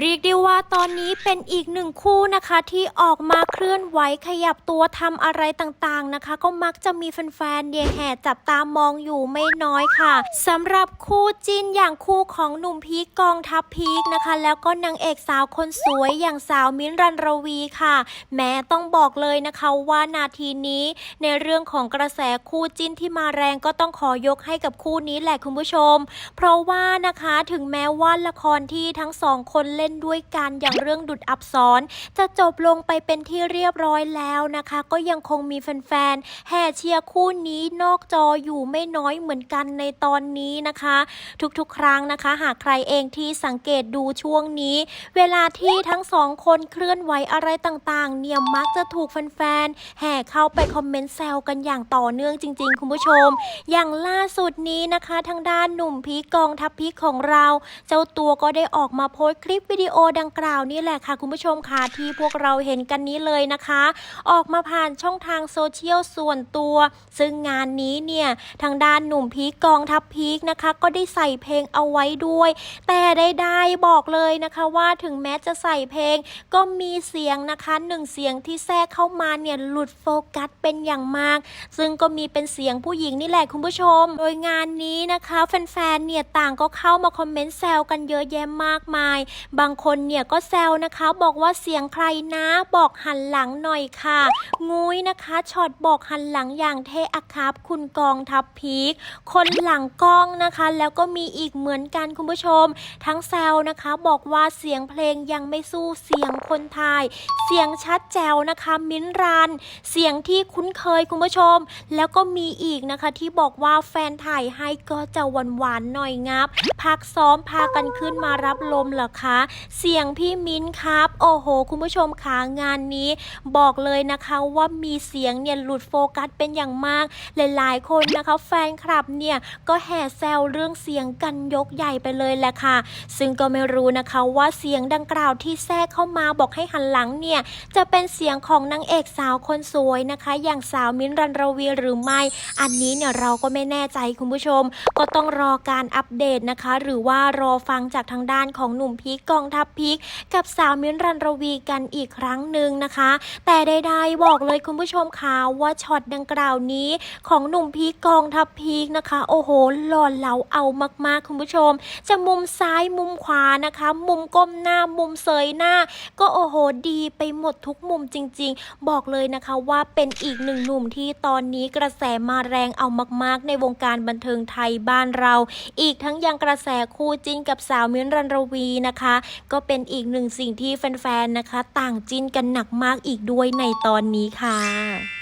เรียกได้ว่าตอนนี้เป็นอีกหนึ่งคู่นะคะที่ออกมาเคลื่อนไหวขยับตัวทำอะไรต่างๆนะคะ ก็มักจะมีแฟนๆเนี่ยแห่จับตามองอยู่ไม่น้อยค่ะสำหรับคู่จิ้นอย่างคู่ของหนุ่มพีคกองทัพพีคนะคะ แล้วก็นางเอกสาวคนสวยอย่างสาวมิ้นรันรวีค่ะ แม้ต้องบอกเลยนะคะว่านาทีนี้ในเรื่องของกระแสคู่จิ้นที่มาแรงก็ต้องขอยกให้กับคู่นี้แหละคุณผู้ชม เพราะว่านะคะถึงแม้ว่าละครที่ทั้งสองคนเล่นด้วยกันอย่างเรื่องดุดอับสรจะจบลงไปเป็นที่เรียบร้อยแล้วนะคะ ก็ยังคงมีแฟนๆแห่เชียร์คู่นี้นอกจออยู่ไม่น้อยเหมือนกันในตอนนี้นะคะ ทุกๆ ครั้งนะคะ หากใครเองที่สังเกตดูช่วงนี้ เวลาที่ทั้งสองคนเคลื่อนไหวอะไรต่างๆ เนี่ยมักจะถูกแฟนๆแห่เข้าไปคอมเมนต์แซวกันอย่างต่อเนื่องจริง ๆ คุณผู้ชม อย่างล่าสุดนี้นะคะ ทางด้านหนุ่มพีกองทัพพีของเรา เจ้าตัวก็ได้ออกมาโพสต์คลิปวิดีโอดังกล่าวนี่แหละค่ะคุณผู้ชมค่ะที่พวกเราเห็นกันนี้เลยนะคะ ออกมาผ่านช่องทางโซเชียลส่วนตัว ซึ่งงานนี้เนี่ยทางด้านหนุ่มพีคกองทัพพีคนะคะ ก็ได้ใส่เพลงเอาไว้ด้วย แต่ได้ๆบอกเลยนะคะว่าถึงแม้จะใส่เพลง ก็มีเสียงนะคะหนึ่งเสียงที่แทรกเข้ามาเนี่ยหลุดโฟกัสเป็นอย่างมาก ซึ่งก็มีเป็นเสียงผู้หญิงนี่แหละคุณผู้ชม โดยงานนี้นะคะ แฟนๆเนี่ยต่างก็เข้ามาคอมเมนต์แซวกันเยอะแยะมากมายบางคนเนี่ยก็แซวนะคะ บอกว่าเสียงใครนะบอกหันหลังหน่อยค่ะ งุ้ยนะคะช็อตบอกหันหลังอย่างเทอะครับ คุณกองทัพพีคคนหลังกล้องนะคะ แล้วก็มีอีกเหมือนกันคุณผู้ชม ทั้งแซวนะคะ บอกว่าเสียงเพลงยังไม่สู้เสียงคนไทยเสียงชัดแจ๋วนะคะ มิ้นรัน เสียงที่คุ้นเคยคุณผู้ชม แล้วก็มีอีกนะคะที่บอกว่าแฟนถ่ายให้ก็จะหวานหวานๆหน่อยงับพักซ้อมพากันขึ้นมารับลมเหรอคะเสียงพี่มิ้นครับ โอ้โห คุณผู้ชมขางานนี้ บอกเลยนะคะว่ามีเสียงเนี่ยหลุดโฟกัสเป็นอย่างมาก หลายๆ คนนะคะ แฟนคลับเนี่ยก็แห่แซวเรื่องเสียงกันยกใหญ่ไปเลยแหละค่ะ ซึ่งก็ไม่รู้นะคะว่าเสียงดังกล่าวที่แทรกเข้ามาบอกให้หันหลังเนี่ยจะเป็นเสียงของนางเอกสาวคนสวยนะคะ อย่างสาวมิ้นรันรวีหรือไม่ อันนี้เนี่ยเราก็ไม่แน่ใจคุณผู้ชม ก็ต้องรอการอัปเดตนะคะ หรือว่ารอฟังจากทางด้านของหนุ่มพีกองทัพพีคกับสาวมิ้นรันรวีกันอีกครั้งหนึ่งนะคะ แต่ใดๆบอกเลยคุณผู้ชมค่ะว่าช็อตดังกล่าวนี้ ของหนุ่มพีคกองทัพพีคนะคะ โอ้โหหล่อเหลาเอามากๆคุณผู้ชม จะมุมซ้ายมุมขวานะคะ มุมก้มหน้ามุมเสยหน้า ก็โอ้โหดีไปหมดทุกมุมจริง ๆ บอกเลยนะคะว่าเป็นอีกหนึ่งหนุ่มที่ตอนนี้กระแสมาแรงเอามาก ๆ ในวงการบันเทิงไทยบ้านเรา อีกทั้งยังกระแสคู่จิ้นกับสาวมิ้นรันรวีนะคะก็เป็นอีกหนึ่งสิ่งที่แฟนๆนะคะ ต่างจิ้นกันหนักมากอีกด้วยในตอนนี้ค่ะ